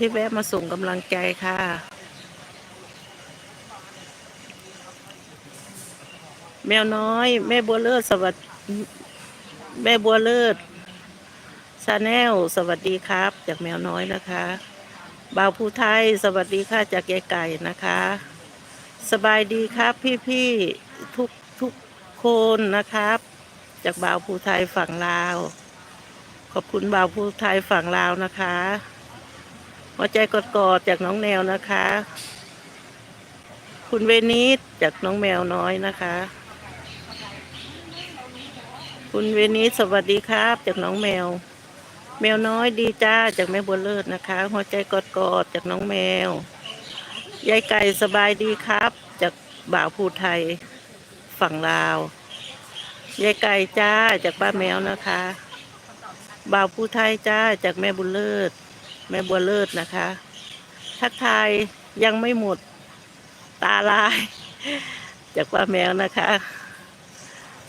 ที่แวะมาส่งกำลังใจค่ะ แมวน้อย แม่บัวเลิศสวัสดีแม่บัวเลิศชาแนลสวัสดีครับ จากแมวน้อยนะคะบ่าวภูไทยสวัสดีค่ะจากยายไก่นะคะ สบายดีครับ พี่ๆทุกทุกคนนะครับ จากบ่าวภูไทยฝั่งลาว ขอบคุณบ่าวภูไทยฝั่งลาวนะคะ หัวใจกอดๆจากน้องแนวนะคะ คุณเวนิสจากน้องแมวน้อยนะคะ คุณเวนิสสวัสดีครับ จากน้องแมว แมวน้อยดีจ้าจากแม่บัวเลิศนะคะ หัวใจกอดๆจากน้องแมวยายไก่สบายดีครับ จากบ่าวภูไทยฝั่งลาวยายไก่จ้าจากป้าแมวนะคะ บ่าวภูไทยจ้าจากแม่บุญเลิศ แม่บัวเลิศนะคะ ทักทายยังไม่หมดตาลาย จากป้าแมวนะคะ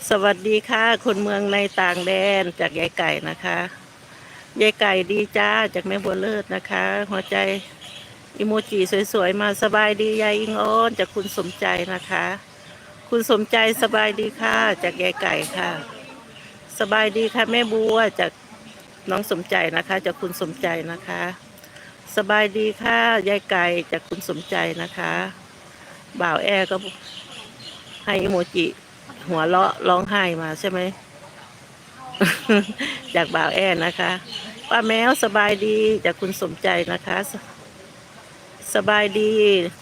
สวัสดีค่ะ คนเมืองในต่างแดนจากยายไก่นะคะยายไก่ดีจ้าจากแม่บัวเลิศนะคะ หัวใจอิโมจิสวยๆมาสบายดียายอิงอ้อนจากคุณสมใจนะคะ คุณสมใจสบายดีค่ะ จากยายไก่ค่ะ สบายดีค่ะแม่บัวจาก น้องสมใจนะคะจากคุณสมใจนะคะ สบายดีค่ะยายไก่จากคุณสมใจนะคะ บ่าวแอร์ก็ให้อิโมจิ หัวเราะร้องไห้มาใช่ไหม จากบ่าวแอร์นะคะป้าแมวสบายดีจากคุณสมใจนะคะสสบายดี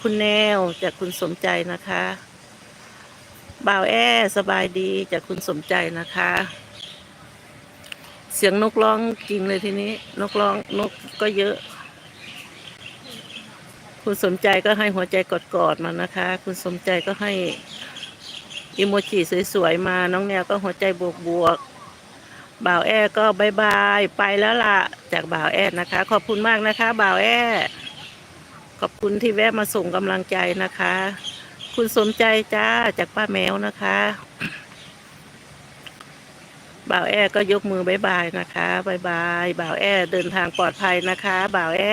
คุณแนวจากคุณสมใจนะคะ บ่าวแอร์สบายดีจากคุณสมใจนะคะ เสียงนกร้องจริงเลยทีนี้ นกร้องนกก็เยอะ คุณสมใจก็ให้หัวใจกอดๆมานะคะ คุณสมใจก็ให้อิโมจิสวยๆมา น้องแนวก็หัวใจบวกๆบ่าวแอก็บายบายไปแล้วล่ะ จากบ่าวแอนะคะ ขอบคุณมากนะคะ บ่าวแอขอบคุณที่แวะมาส่งกำลังใจนะคะ คุณสมใจจ้าจากป้าแมวนะคะ บ่าวแอก็ยกมือบายบายนะคะบายบายบ่าวแอเดินทางปลอดภัยนะคะบ่าวแอ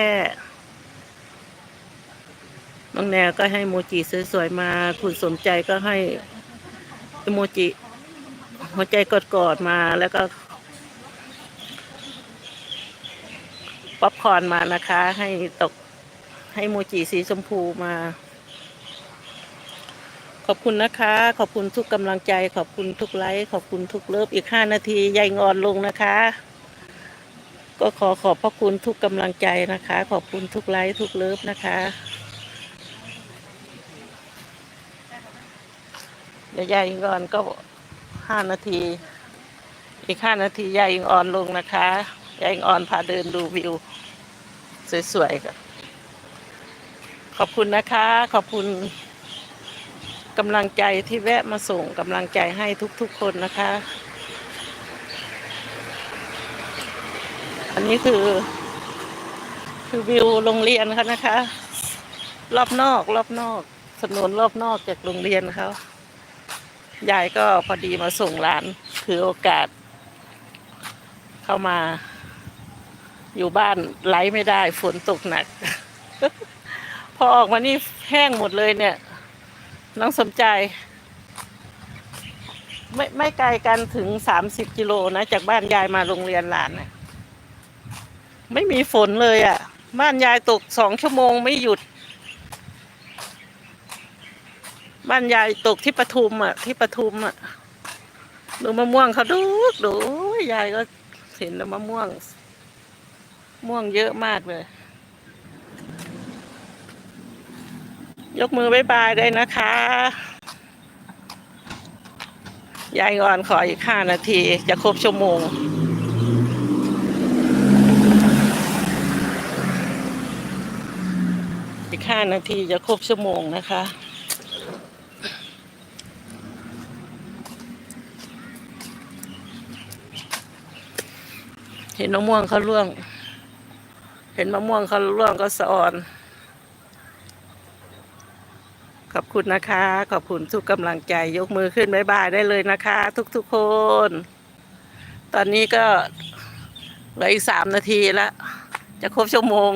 น้องแนวก็ให้โมจิสวยๆมา คุณสมใจก็ให้โมจิหัวใจกอดๆมาแล้วก็ป๊อปคอนมานะคะ ให้ตกให้โมจิสีชมพูมา ขอบคุณนะคะ ขอบคุณทุกกำลังใจ ขอบคุณทุกไลค์ขอบคุณทุกเลิฟอีกห้านาทียายงอนลงนะคะ ก็ขอขอบพระคุณทุกกำลังใจนะคะ ขอบคุณทุกไลค์ทุกเลิฟนะคะ เดี๋ยวยายงอนก็ห้านาที อีกห้านาทียายงอนลงนะคะยายงอนพาเดินดูวิว สวยๆค่ะขอบคุณนะคะ ขอบคุณ กำลังใจที่แวะมาส่งกำลังใจให้ทุกๆคนนะคะ อันนี้คือ คือวิวโรงเรียนเขานะคะ รอบนอกรอบนอกถนนรอบนอกจากโรงเรียนเขายายก็พอดีมาส่งหลานถือโอกาส เข้ามา อยู่บ้านไลฟ์ไม่ได้ฝนตกหนัก พอออกมานี่แห้งหมดเลยเนี่ย น้องสมใจ ไม่ไม่ไกลกันถึงสามสิบกิโลนะ จากบ้านยายมาโรงเรียนหลานนะไม่มีฝนเลยอะ่ะ บ้านยายตกสองชั่วโมงไม่หยุด บ้านยายตกที่ปทุมอะ ที่ปทุมอะดูมะม่วงเขาดูดูยายก็เห็นแล้วมะม่วง ม่วงเยอะมากเลย ยกมือบายบายเลยนะคะ ยายงอนขออีกห้านาที จะครบชั่วโมง อีกห้านาทีจะครบชั่วโมงนะคะเห็นมะม่วงเขาร่วง เห็นมะม่วงเขาร่วงก็สะออน ขอบคุณนะคะ ขอบคุณทุกกำลังใจยกมือขึ้นบายบายได้เลยนะคะ ทุกๆคน ตอนนี้ก็เหลืออีกสามนาทีแล้ว จะครบชั่วโมง